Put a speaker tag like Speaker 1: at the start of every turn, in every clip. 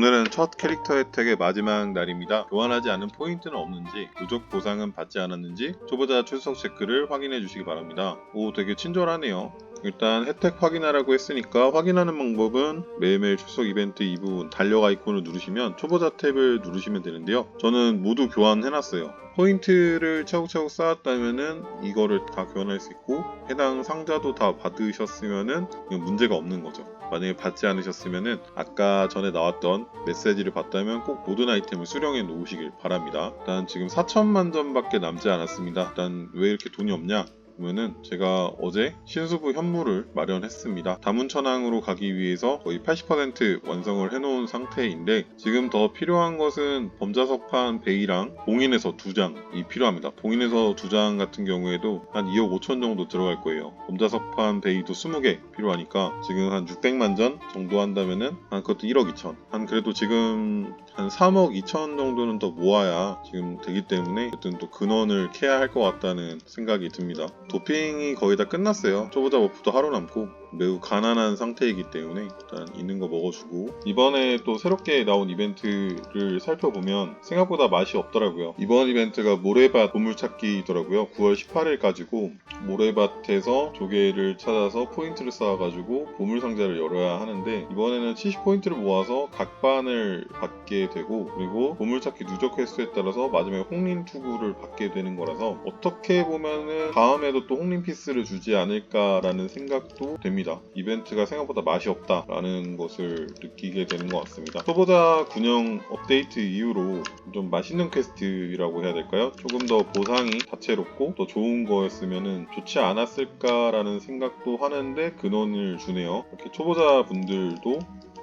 Speaker 1: 오늘은 첫 캐릭터 혜택의 마지막 날입니다. 교환하지 않은 포인트는 없는지, 누적 보상은 받지 않았는지 초보자 출석 체크를 확인해 주시기 바랍니다. 오, 되게 친절하네요. 일단 혜택 확인하라고 했으니까 확인하는 방법은 매일매일 출석 이벤트 이 부분 달력 아이콘을 누르시면 초보자 탭을 누르시면 되는데요. 저는 모두 교환해놨어요. 포인트를 차곡차곡 쌓았다면은 이거를 다 교환할 수 있고 해당 상자도 다 받으셨으면은 문제가 없는 거죠. 만약에 받지 않으셨으면은 아까 전에 나왔던 메시지를 봤다면 꼭 모든 아이템을 수령해 놓으시길 바랍니다. 일단 지금 4천만 점밖에 남지 않았습니다. 일단 왜 이렇게 돈이 없냐? 그러면은 제가 어제 신수부 현물을 마련했습니다. 다문천왕으로 가기 위해서 거의 80% 완성을 해놓은 상태인데 지금 더 필요한 것은 범자석판 베이랑 봉인에서 두 장이 필요합니다. 봉인에서 두 장 같은 경우에도 한 2억 5천 정도 들어갈 거예요. 범자석판 베이도 20개 필요하니까 지금 한 600만 전 정도 한다면은 한 그것도 1억 2천. 한 그래도 지금 한 3억 2천 정도는 더 모아야 지금 되기 때문에 어쨌든 또 근원을 캐야 할 것 같다는 생각이 듭니다. 도핑이 거의 다 끝났어요. 초보자 버프도 하루 남고 매우 가난한 상태이기 때문에 일단 있는 거 먹어주고 이번에 또 새롭게 나온 이벤트를 살펴보면 생각보다 맛이 없더라고요. 이번 이벤트가 모래밭 보물찾기더라고요. 9월 18일 가지고 모래밭에서 조개를 찾아서 포인트를 쌓아가지고 보물 상자를 열어야 하는데 이번에는 70포인트를 모아서 각반을 받게 되고 그리고 보물찾기 누적 횟수에 따라서 마지막에 홍린 투구를 받게 되는 거라서 어떻게 보면은 다음에도 또 홍린 피스를 주지 않을까라는 생각도 됩니다. 이벤트가 생각보다 맛이 없다라는 것을 느끼게 되는 것 같습니다. 초보자 군영 업데이트 이후로 좀 맛있는 퀘스트라고 해야 될까요? 조금 더 보상이 다채롭고 더 좋은 거였으면 좋지 않았을까라는 생각도 하는데 근원을 주네요. 이렇게 초보자 분들도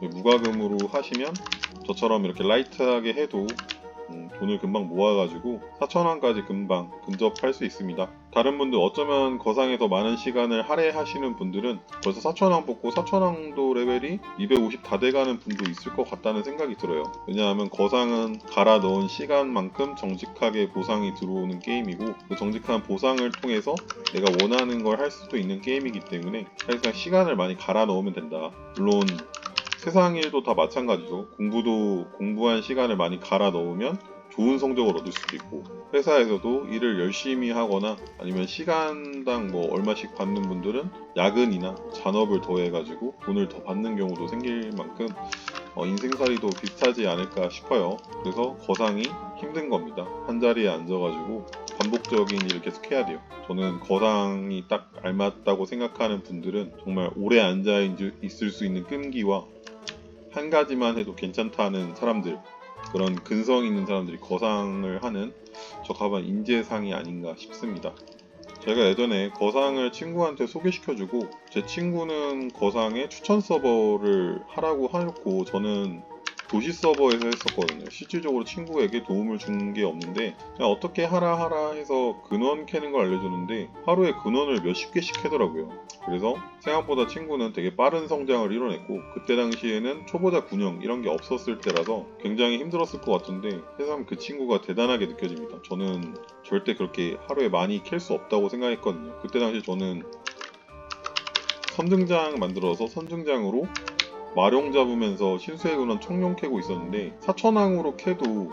Speaker 1: 무과금으로 하시면 저처럼 이렇게 라이트하게 해도 음, 돈을 금방 모아가지고 4천원까지 금방 근접할 수 있습니다. 다른 분들 어쩌면 거상에서 많은 시간을 할애하시는 분들은 벌써 4천원 뽑고 4천원도 레벨이 250 다 돼가는 분도 있을 것 같다는 생각이 들어요. 왜냐하면 거상은 갈아 넣은 시간만큼 정직하게 보상이 들어오는 게임이고 그 정직한 보상을 통해서 내가 원하는 걸 할 수도 있는 게임이기 때문에 사실상 시간을 많이 갈아 넣으면 된다. 물론 세상 일도 다 마찬가지죠. 공부도 공부한 시간을 많이 갈아 넣으면 좋은 성적을 얻을 수도 있고 회사에서도 일을 열심히 하거나 아니면 시간당 뭐 얼마씩 받는 분들은 야근이나 잔업을 더해가지고 돈을 더 받는 경우도 생길 만큼 어, 인생살이도 비슷하지 않을까 싶어요. 그래서 거상이 힘든 겁니다. 한 자리에 앉아가지고 반복적인 일을 계속 해야 돼요. 저는 거상이 딱 알맞다고 생각하는 분들은 정말 오래 앉아 있을 수 있는 끈기와 한 가지만 해도 괜찮다는 사람들 그런 근성 있는 사람들이 거상을 하는 적합한 인재상이 아닌가 싶습니다. 제가 예전에 거상을 친구한테 소개시켜주고 제 친구는 거상에 추천 서버를 하라고 하였고 저는 도시 서버에서 했었거든요. 실질적으로 친구에게 도움을 준 게 없는데 그냥 어떻게 하라 하라 해서 근원 캐는 걸 알려줬는데 하루에 근원을 몇십 개씩 캐더라고요. 그래서 생각보다 친구는 되게 빠른 성장을 이뤄냈고 그때 당시에는 초보자 군용 이런 게 없었을 때라서 굉장히 힘들었을 것 같은데 세상 그 친구가 대단하게 느껴집니다. 저는 절대 그렇게 하루에 많이 캘 수 없다고 생각했거든요. 그때 당시 저는 선등장 만들어서 선등장으로 마룡 잡으면서 신수의 근원 청룡 캐고 있었는데 사천왕으로 캐도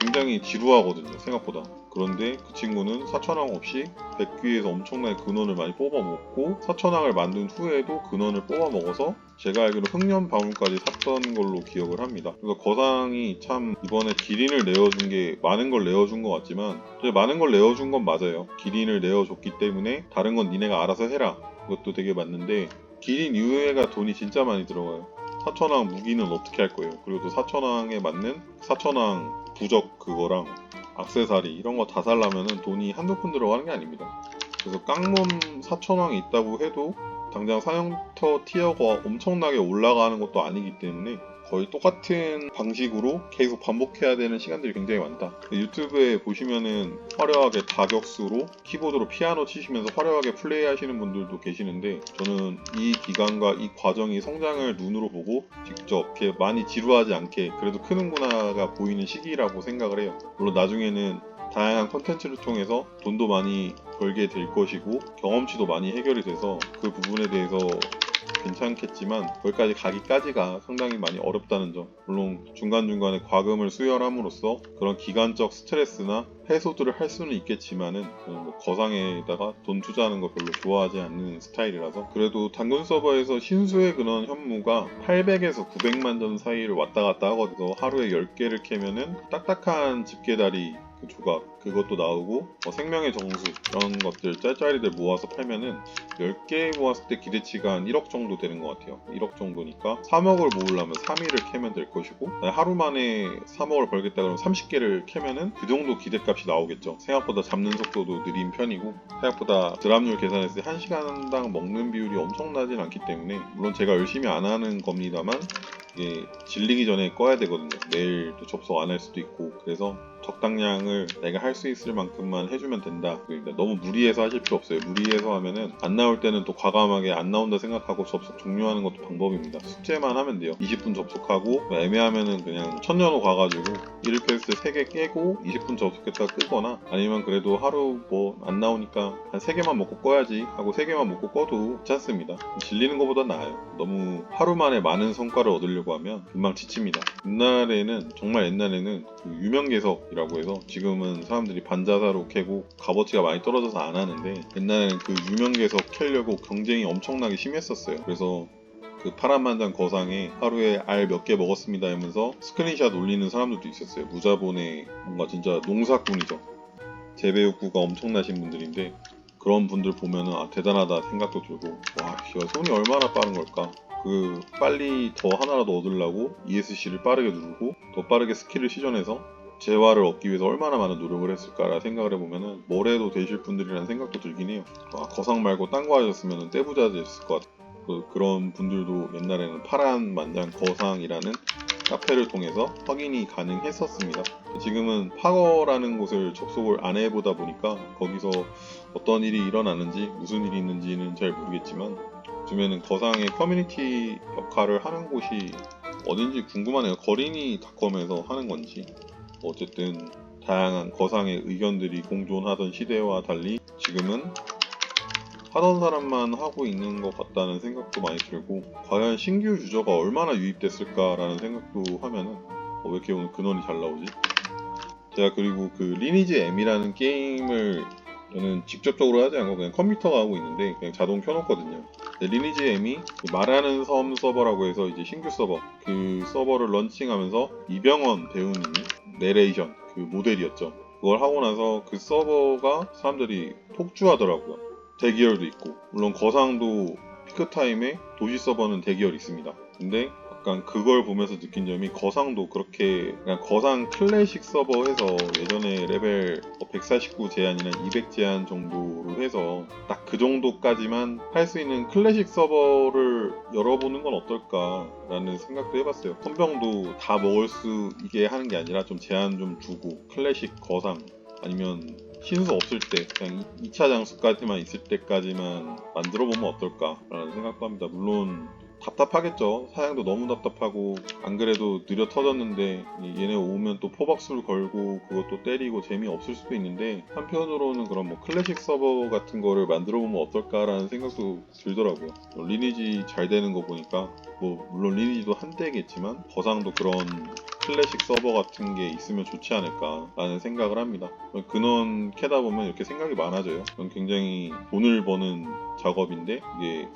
Speaker 1: 굉장히 지루하거든요 생각보다 그런데 그 친구는 사천왕 없이 백귀에서 엄청나게 근원을 많이 뽑아먹고 사천왕을 만든 후에도 근원을 뽑아먹어서 제가 알기로 흑년 방울까지 샀던 걸로 기억을 합니다. 그래서 거상이 참 이번에 기린을 내어준 게 많은 걸 내어준 것 같지만 많은 걸 내어준 건 맞아요. 기린을 내어줬기 때문에 다른 건 니네가 알아서 해라. 그것도 되게 맞는데 기린 이후에가 돈이 진짜 많이 들어가요. 사천왕 무기는 어떻게 할 거예요? 그리고 또 사천왕에 맞는 사천왕 부적 그거랑 악세사리 이런 거 다 살려면은 돈이 한두 푼 들어가는 게 아닙니다. 그래서 깡몸 사천왕이 있다고 해도 당장 사형터 티어가 엄청나게 올라가는 것도 아니기 때문에 거의 똑같은 방식으로 계속 반복해야 되는 시간들이 굉장히 많다. 유튜브에 보시면은 화려하게 다격수로 키보드로 피아노 치시면서 화려하게 플레이 하시는 분들도 계시는데 저는 이 기간과 이 과정이 성장을 눈으로 보고 직접 이렇게 많이 지루하지 않게 그래도 크는구나가 보이는 시기라고 생각을 해요. 물론 나중에는 다양한 컨텐츠를 통해서 돈도 많이 벌게 될 것이고 경험치도 많이 해결이 돼서 그 부분에 대해서 괜찮겠지만 거기까지 가기까지가 상당히 많이 어렵다는 점. 물론 중간중간에 과금을 수혈함으로써 그런 기간적 스트레스나 해소들을 할 수는 있겠지만은 뭐 거상에다가 돈 투자하는 거 별로 좋아하지 않는 스타일이라서 그래도 당근 서버에서 신수의 근원 현무가 800에서 900만 점 사이를 왔다 갔다 하거든요. 하루에 10개를 캐면은 딱딱한 집게다리 그 조각 그것도 나오고 뭐 생명의 정수 이런 것들 짤짤이들 모아서 팔면은 10개 모았을 때 기대치가 한 1억 정도 되는 것 같아요 1억 정도니까 3억을 모으려면 3일을 캐면 될 것이고 하루 만에 3억을 벌겠다 그러면 30개를 캐면은 그 정도 기대값이 나오겠죠 생각보다 잡는 속도도 느린 편이고 생각보다 드랍률 계산했을 때 1시간당 먹는 비율이 엄청나진 않기 때문에 물론 제가 열심히 안 하는 겁니다만 이게 질리기 전에 꺼야 되거든요. 내일 또 접속 안 할 수도 있고 그래서 적당량을 내가 할 수 있을 만큼만 해주면 된다. 그러니까 너무 무리해서 하실 필요 없어요. 무리해서 하면은 안 나올 때는 또 과감하게 안 나온다 생각하고 접속 종료하는 것도 방법입니다. 숙제만 하면 돼요. 20분 접속하고 애매하면은 그냥 천년호 가가지고 1 퀘스트 3개 깨고 20분 접속했다가 끄거나 아니면 그래도 하루 뭐 안 나오니까 한 3개만 먹고 꺼야지 하고 3개만 먹고 꺼도 괜찮습니다. 질리는 것보다 나아요. 너무 하루 만에 많은 성과를 얻으려고 하면 금방 지칩니다. 옛날에는 정말 옛날에는 그 유명계석 이라고 해서 지금은 사람들이 반자사로 캐고 값어치가 많이 떨어져서 안 하는데 옛날에는 그 유명계석 캐려고 경쟁이 엄청나게 심했었어요. 그래서 그 파란만장 거상에 하루에 알 몇 개 먹었습니다 하면서 스크린샷 올리는 사람들도 있었어요. 무자본의 뭔가 진짜 농사꾼이죠. 재배 욕구가 엄청나신 분들인데 그런 분들 보면은 아 대단하다 생각도 들고 와 야, 손이 얼마나 빠른 걸까 그 빨리 더 하나라도 얻으려고 ESC를 빠르게 누르고 더 빠르게 스킬을 시전해서 재화를 얻기 위해서 얼마나 많은 노력을 했을까라 생각을 해보면은 뭘 해도 되실 분들이라는 생각도 들긴 해요 와, 거상 말고 딴 거 하셨으면 떼부자 됐을 것 같아요 그, 그런 분들도 옛날에는 파란 만장 거상이라는 카페를 통해서 확인이 가능했었습니다. 지금은 파거라는 곳을 접속을 안 해보다 보니까 거기서 어떤 일이 일어나는지 무슨 일이 있는지는 잘 모르겠지만 요즘에는 거상의 커뮤니티 역할을 하는 곳이 어딘지 궁금하네요. 거린이 닷컴에서 하는 건지 어쨌든 다양한 거상의 의견들이 공존하던 시대와 달리 지금은 하던 사람만 하고 있는 것 같다는 생각도 많이 들고 과연 신규 유저가 얼마나 유입됐을까라는 생각도 하면은 어, 왜 이렇게 오늘 근원이 잘 나오지? 제가 그리고 그 리니지 M이라는 게임을 저는 직접적으로 하지 않고 그냥 컴퓨터가 하고 있는데 그냥 자동 켜놓거든요. 리니지 M이 그 말하는 섬 서버라고 해서 이제 신규 서버 그 서버를 런칭하면서 이병헌 배우님이 내레이션 그 모델이었죠. 그걸 하고 나서 그 서버가 사람들이 폭주하더라고요. 대기열도 있고 물론 거상도 피크 타임에 도시 서버는 대기열이 있습니다. 근데 약간 그걸 보면서 느낀 점이 거상도 그렇게 그냥 거상 클래식 서버에서 예전에 레벨 149 제한이나 200 제한 정도로 해서 딱 그 정도까지만 할 수 있는 클래식 서버를 열어보는 건 어떨까라는 생각도 해봤어요. 헌병도 다 먹을 수 있게 하는 게 아니라 좀 제한 좀 두고 클래식 거상 아니면 신수 없을 때 그냥 2차 장수까지만 있을 때까지만 만들어 보면 어떨까라는 생각도 합니다. 물론 답답하겠죠. 사양도 너무 답답하고 안 그래도 느려 터졌는데 얘네 오면 또 포박수를 걸고 그것도 때리고 재미없을 수도 있는데 한편으로는 그런 뭐 클래식 서버 같은 거를 만들어 보면 어떨까라는 생각도 들더라고요. 뭐 리니지 잘 되는 거 보니까 뭐 물론 리니지도 한때겠지만 거상도 그런 클래식 서버 같은 게 있으면 좋지 않을까라는 생각을 합니다. 근원 캐다 보면 이렇게 생각이 많아져요. 굉장히 돈을 버는 작업인데 이게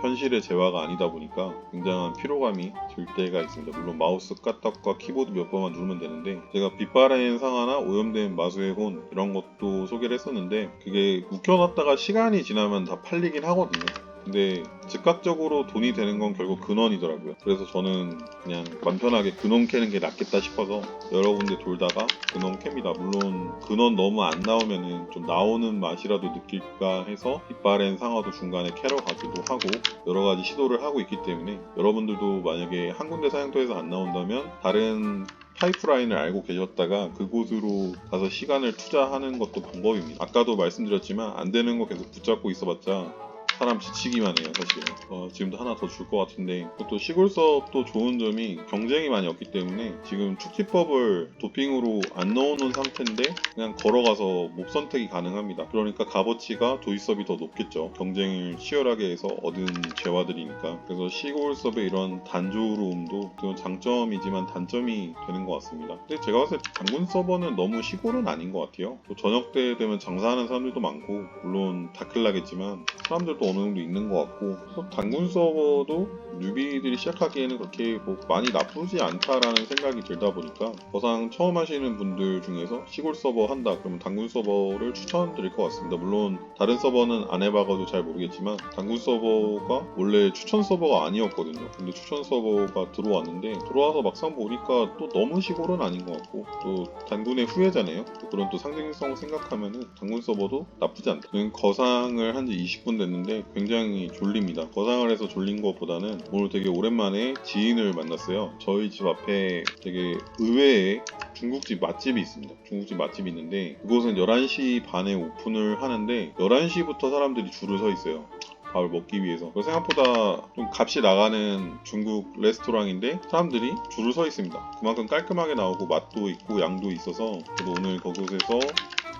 Speaker 1: 현실의 재화가 아니다 보니까 굉장한 피로감이 들 때가 있습니다. 물론 마우스 까딱과 키보드 몇 번만 누르면 되는데 제가 빛바랜 상하나 오염된 마수의 혼 이런 것도 소개를 했었는데 그게 묵혀놨다가 시간이 지나면 다 팔리긴 하거든요. 근데 즉각적으로 돈이 되는 건 결국 근원이더라고요. 그래서 저는 그냥 맘 편하게 근원 캐는 게 낫겠다 싶어서 여러 군데 돌다가 근원 캡니다. 물론 근원 너무 안 나오면은 좀 나오는 맛이라도 느낄까 해서 이빨엔 상어도 중간에 캐러 가기도 하고 여러 가지 시도를 하고 있기 때문에 여러분들도 만약에 한 군데 사양터에서 안 나온다면 다른 파이프라인을 알고 계셨다가 그곳으로 가서 시간을 투자하는 것도 방법입니다. 아까도 말씀드렸지만 안 되는 거 계속 붙잡고 있어봤자 사람 지치기만 해요 사실. 어, 지금도 하나 더 줄 것 같은데. 또 시골 수업도 좋은 점이 경쟁이 많이 없기 때문에 지금 축지법을 도핑으로 안 넣어놓은 상태인데 그냥 걸어가서 몹 선택이 가능합니다. 그러니까 값어치가 도입 수업이 더 높겠죠. 경쟁을 치열하게 해서 얻은 재화들이니까. 그래서 시골 수업의 이런 단조로움도 장점이지만 단점이 되는 것 같습니다. 근데 제가 봤을 때 당군 서버는 너무 시골은 아닌 것 같아요. 또 저녁 때 되면 장사하는 사람들도 많고 물론 다클나겠지만 사람들도 어느 정도 있는 것 같고 그래서 당군 서버도 뉴비들이 시작하기에는 그렇게 뭐 많이 나쁘지 않다라는 생각이 들다 보니까 거상 처음 하시는 분들 중에서 시골 서버 한다 그러면 당군 서버를 추천드릴 것 같습니다. 물론 다른 서버는 안 해봐가지고 잘 모르겠지만 당군 서버가 원래 추천 서버가 아니었거든요. 근데 추천 서버가 들어왔는데 들어와서 막상 보니까 또 너무 시골은 아닌 것 같고 또 단군의 후예잖아요. 또 그런 또 상징성 생각하면은 당군 서버도 나쁘지 않다. 거상을 한 지 20분 됐는데 굉장히 졸립니다 거상을 해서 졸린 것보다는 오늘 되게 오랜만에 지인을 만났어요 저희 집 앞에 되게 의외의 중국집 맛집이 있습니다. 중국집 맛집이 있는데 그곳은 11시 반에 오픈을 하는데 11시부터 사람들이 줄을 서 있어요. 밥을 먹기 위해서. 생각보다 좀 값이 나가는 중국 레스토랑인데 사람들이 줄을 서 있습니다. 그만큼 깔끔하게 나오고 맛도 있고 양도 있어서 저도 오늘 그곳에서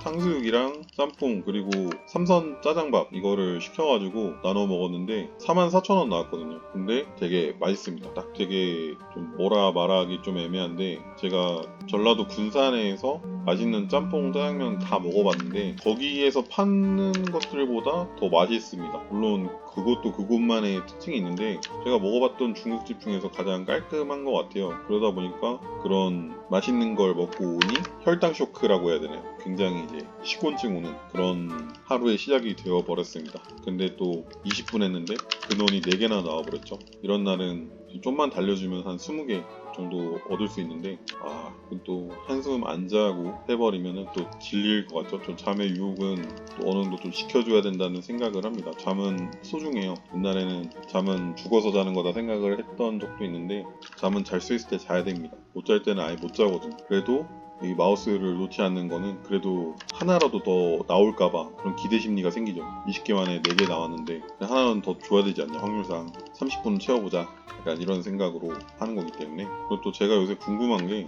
Speaker 1: 탕수육이랑 짬뽕 그리고 삼선 짜장밥 이거를 시켜가지고 나눠 먹었는데 44,000원 나왔거든요. 근데 되게 맛있습니다. 딱 되게 좀 뭐라 말하기 좀 애매한데 제가 전라도 군산에서 맛있는 짬뽕 짜장면 다 먹어봤는데 거기에서 파는 것들보다 더 맛있습니다. 물론 그것도 그곳만의 특징이 있는데 제가 먹어봤던 중국집 중에서 가장 깔끔한 것 같아요. 그러다 보니까 그런 맛있는 걸 먹고 오니 혈당 쇼크라고 해야 되나요? 굉장히 이제 식곤증 오는 그런 하루의 시작이 되어 버렸습니다. 근데 또 20분 했는데 근원이 4개나 나와 버렸죠. 이런 날은 좀만 달려주면 한 20개 정도 얻을 수 있는데 아, 또 한숨 안 자고 해버리면 또 질릴 것 같죠. 좀 잠의 유혹은 또 어느 정도 좀 지켜줘야 된다는 생각을 합니다. 잠은 소중해요. 옛날에는 잠은 죽어서 자는 거다 생각을 했던 적도 있는데 잠은 잘 수 있을 때 자야 됩니다. 못 잘 때는 아예 못 자거든요. 그래도 이 마우스를 놓지 않는 거는 그래도 하나라도 더 나올까봐 그런 기대 심리가 생기죠. 20개 만에 4개 나왔는데 하나는 더 줘야 되지 않냐. 확률상 30분 채워보자. 약간 이런 생각으로 하는 거기 때문에. 그리고 또 제가 요새 궁금한 게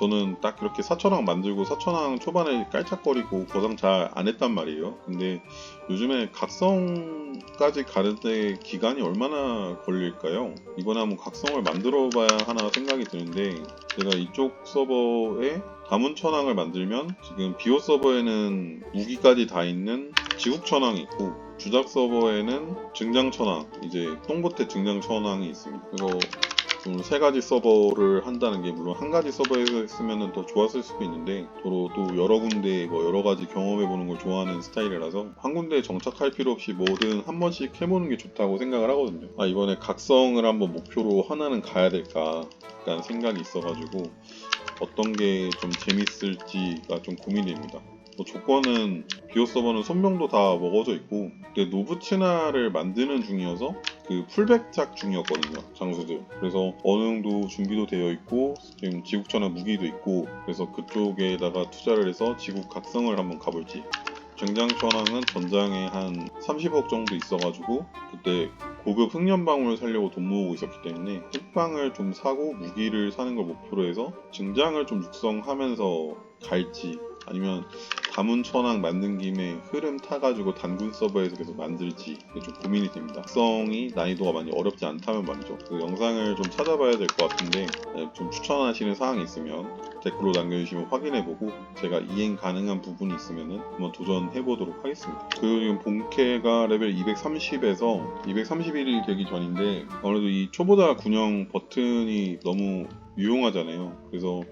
Speaker 1: 저는 딱 그렇게 사천왕 만들고 사천왕 초반에 깔짝거리고 거상 잘 안 했단 말이에요. 근데 요즘에 각성까지 가는데 기간이 얼마나 걸릴까요? 이번에 한번 각성을 만들어 봐야 하나 생각이 드는데 제가 이쪽 서버에 다문천왕을 만들면 지금 비오 서버에는 무기까지 다 있는 지국천왕이 있고 주작 서버에는 증장천왕 이제 똥보태 증장천왕이 있습니다. 그래서 좀세 가지 서버를 한다는 게 물론 한 가지 서버에서 했으면 더 좋았을 수도 있는데 저도 또 여러 군데 뭐 여러 가지 경험해 보는 걸 좋아하는 스타일이라서 한 군데에 정착할 필요 없이 뭐든 한 번씩 해보는 게 좋다고 생각을 하거든요. 아 이번에 각성을 한번 목표로 하나는 가야 될까 약간 생각이 있어가지고 어떤 게 좀 재밌을지가 좀 고민됩니다. 뭐 조건은 비오 서버는 손병도 다 먹어져 있고 근데 노브치나를 만드는 중이어서 그 풀백작 중이었거든요 장수들. 그래서 어느 정도 준비도 되어 있고 지금 지국천의 무기도 있고 그래서 그쪽에다가 투자를 해서 지국 각성을 한번 가볼지. 쟁장천왕은 전장에 한 30억 정도 있어가지고 그때 고급 흑연방울을 살려고 돈 모으고 있었기 때문에 흑방을 좀 사고 무기를 사는 걸 목표로 해서 증장을 좀 육성하면서 갈지 아니면 다문천왕 만든 김에 흐름 타가지고 단군 서버에서 계속 만들지 좀 고민이 됩니다. 특성이 난이도가 많이 어렵지 않다면 말이죠. 그 영상을 좀 찾아봐야 될 것 같은데 네, 좀 추천하시는 사항이 있으면 댓글로 남겨주시면 확인해보고 제가 이행 가능한 부분이 있으면 한번 도전해보도록 하겠습니다. 그 본캐가 레벨 230에서 231이 되기 전인데 아무래도 이 초보자 군용 버튼이 너무 유용하잖아요. 그래서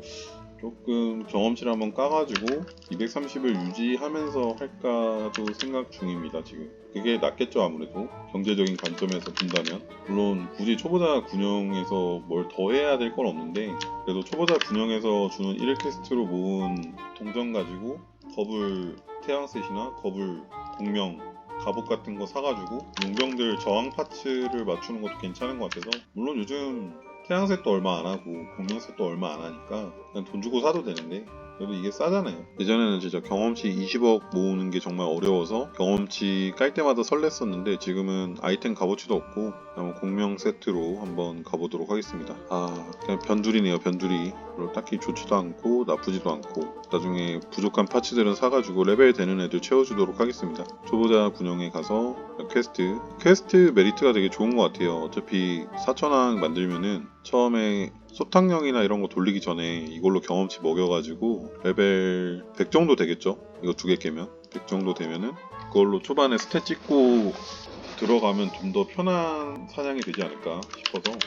Speaker 1: 조금 경험치를 한번 까가지고 230을 유지하면서 할까도 생각 중입니다 지금. 그게 낫겠죠 아무래도. 경제적인 관점에서 본다면. 물론 굳이 초보자 군영에서 뭘 더 해야 될 건 없는데 그래도 초보자 군영에서 주는 1회 퀘스트로 모은 동전 가지고 거불 태양셋이나 거불 공명 갑옷 같은 거 사가지고 용병들 저항 파츠를 맞추는 것도 괜찮은 것 같아서. 물론 요즘 태양색도 얼마 안 하고 공명색도 얼마 안 하니까 그냥 돈 주고 사도 되는데 그래도 이게 싸잖아요. 예전에는 진짜 경험치 20억 모으는 게 정말 어려워서 경험치 깔 때마다 설렜었는데 지금은 아이템 값어치도 없고 그냥 공명 세트로 한번 가보도록 하겠습니다. 아 그냥 변두리네요 변두리. 딱히 좋지도 않고 나쁘지도 않고 나중에 부족한 파츠들은 사가지고 레벨 되는 애들 채워주도록 하겠습니다. 초보자 군영에 가서 퀘스트 퀘스트 메리트가 되게 좋은 것 같아요. 어차피 4천왕 만들면은 처음에 소탕령이나 이런 거 돌리기 전에 이걸로 경험치 먹여가지고 레벨 100 정도 되겠죠? 이거 두 개 깨면 100 정도 되면은 그걸로 초반에 스탯 찍고 들어가면 좀 더 편한 사냥이 되지 않을까 싶어서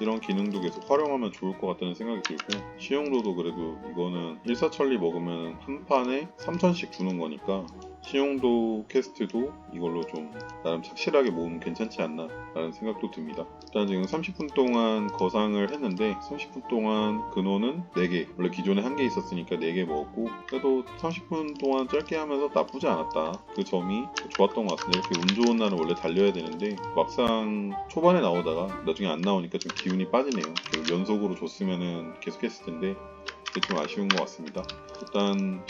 Speaker 1: 이런 기능도 계속 활용하면 좋을 것 같다는 생각이 들고 시용도도 그래도 이거는 일사천리 먹으면 한 판에 3천씩 주는 거니까 시용도 퀘스트도 이걸로 좀 나름 착실하게 모으면 괜찮지 않나 라는 생각도 듭니다. 일단 지금 30분 동안 거상을 했는데 30분 동안 근원은 4개. 원래 기존에 한 개 있었으니까 4개 먹었고 그래도 30분 동안 짧게 하면서 나쁘지 않았다. 그 점이 좋았던 것 같습니다. 이렇게 운 좋은 날은 원래 달려야 되는데 막상 초반에 나오다가 나중에 안 나오니까 좀 기운이 빠지네요. 연속으로 줬으면은 계속 했을 텐데 좀 아쉬운 것 같습니다. 일단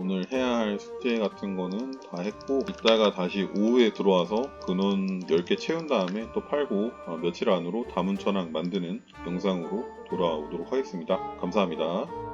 Speaker 1: 오늘 해야 할 숙제 같은 거는 다 했고 이따가 다시 오후에 들어와서 근원 10개 채운 다음에 또 팔고 어, 며칠 안으로 다문천왕 만드는 영상으로 돌아오도록 하겠습니다. 감사합니다.